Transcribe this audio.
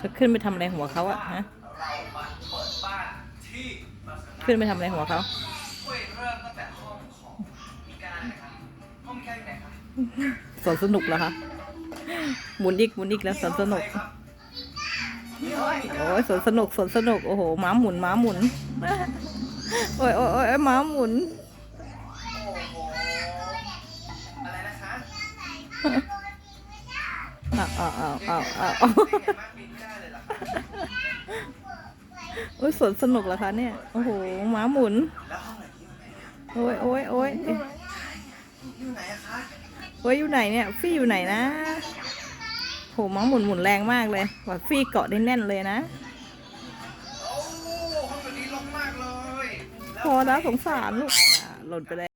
จะขึ้นไปทำอะไรหัวเขาอะฮะเรามาเปิดบ้านที่มาสขึ้นไปทำอะไรหัวเขาช่วยเริ่มตั้งแต่ห้องของมิก้านะครับห้องมิก้าอยู่ไหนครับสวนสนุกเหรอคะหมุนอีกหมุนอีกแล้วสวนสนุกครับโอ้ยสวนสนุกสวนสนุกโอ้โหม้าหมุนม้าหมุนโอ้ยโอ้ยโอ้ยม้าหมุน อ้าวอ้าวอ้าวอ้าวอ้าวไม่เห็นมากบินไม่ได้เลยเหรอครับโอ้ยสวนสนุกเหรอคะเนี่ย โอ้โหม้าหมุน โอ้ยโอ้ยโอ้ยโอ้ยอยู่ไหนเนี่ย ฟี่อยู่ไหนนะโหม้าหมุนหมุนแรงมากเลยว่าฟี่เกาะได้แน่นเลยนะโอ้ห้องแบบนี้ลงมากเลยพอแล้วสงสารลูกหล่นไปแล้ว